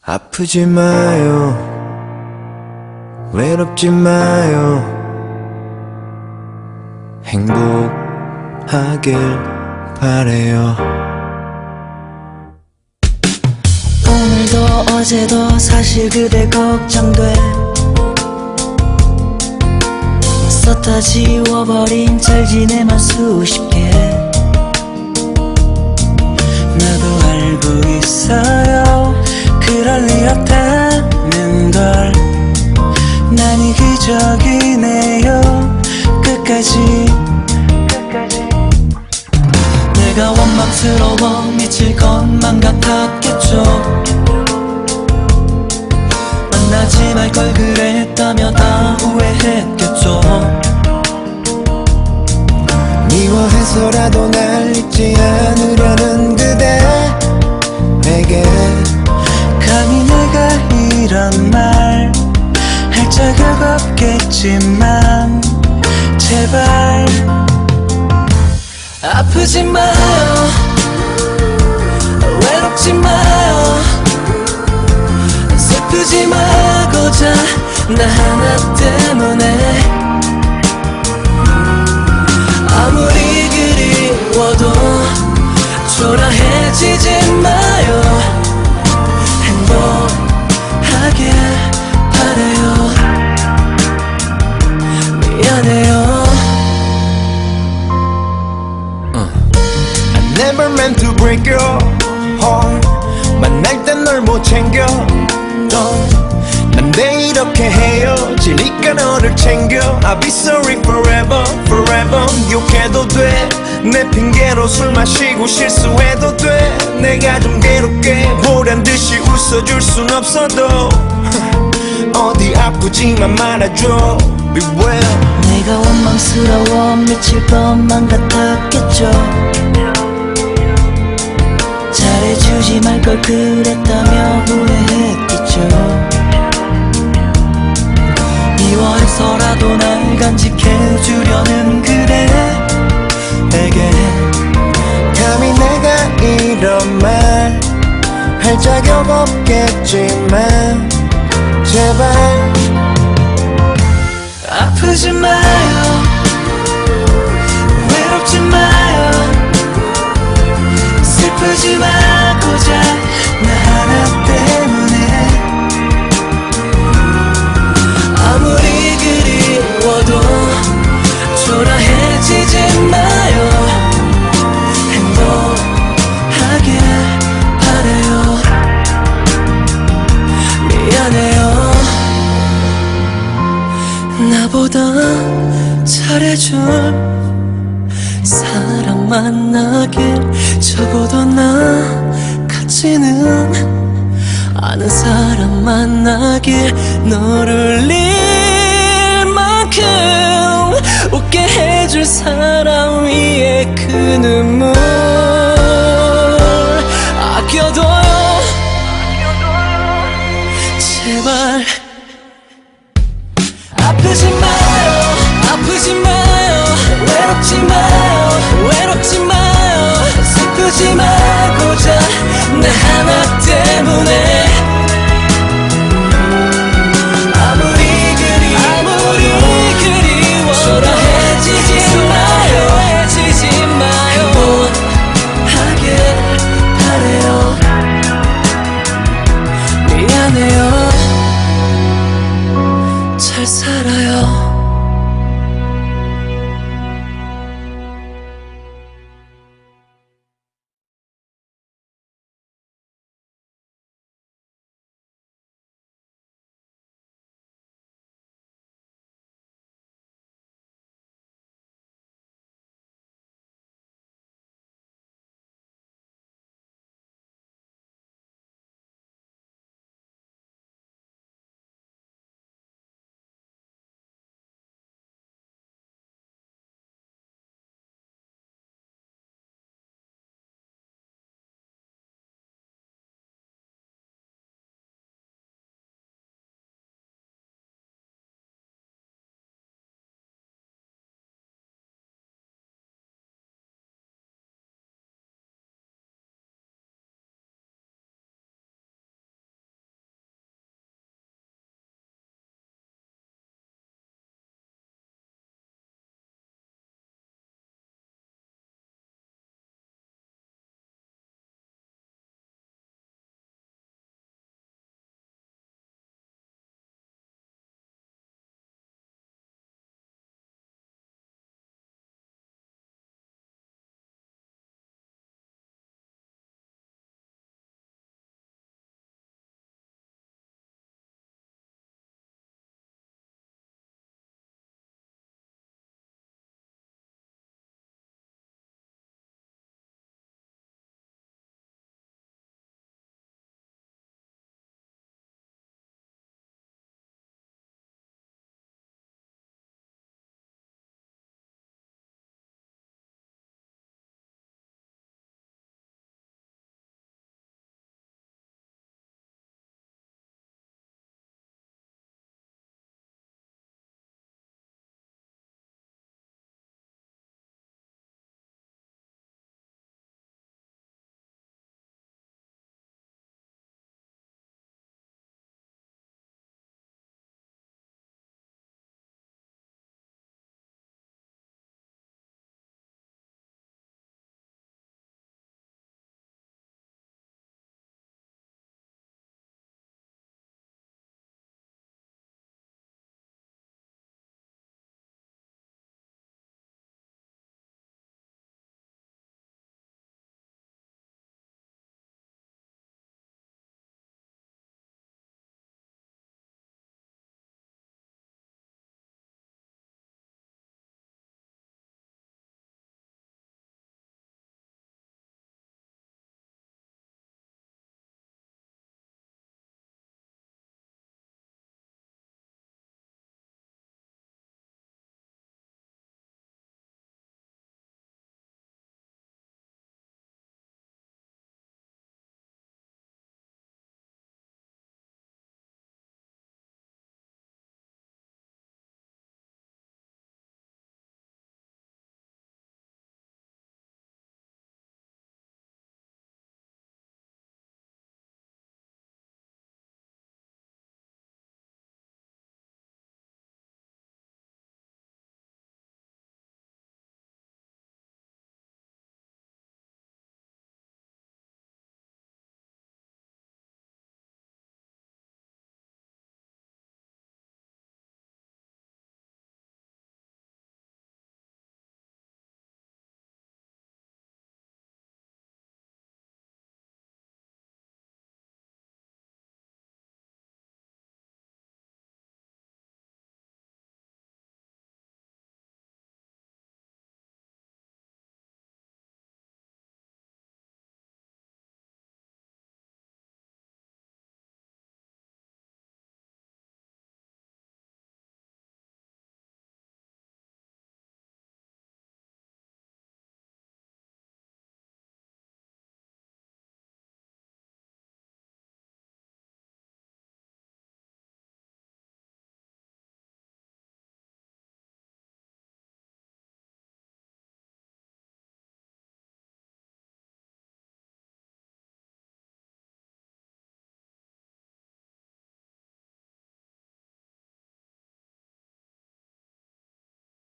아프지 마요. 외롭지 마요. 행복하길 바래요. 오늘도 어제도 사실 그대 걱정돼. 썼다 지워버린 잘 지내만 수십 개. 나도 알고 있어요 그럴 리 없다는 걸. 난 이 기적이네요. 끝까지. 내가 원망스러워 미칠 것만 같았겠죠. 만나지 말 걸 그랬다며 다 후회했겠죠. 미워해서라도 날 잊지 않으려는 없겠지만 제발. 아프지 마요. 외롭지 마요. 슬프지 마고자 나 하나 때문에 never meant to break your heart. 만날 땐 널 못 챙겨 난내 이렇게 헤어지니까 너를 챙겨. I'll be sorry forever forever. 욕해도 돼내 핑계로 술 마시고 실수해도 돼. 내가 좀 괴롭게. 보란 듯이 웃어줄 순 없어도 어디 아프지만 말아줘. Be well. 내가 원망스러워 미칠 것만 같았겠죠 말 걸 그랬다며 후회했겠죠. 미워해서라도 날 간직해주려는 그대에게 감히 내가 이런 말 할 자격 없겠지만 제발 아프지 마요. 외롭지 마요. 슬프지 마요 나보다 잘해줄 사람 만나길 적어도 나 같지는 않은 사람 만나길 너를 잃을 만큼 웃게 해줄 사람 위에 그 눈물 아껴둬요. 제발. 아프지 마요. 아프지 마요. 외롭지 마요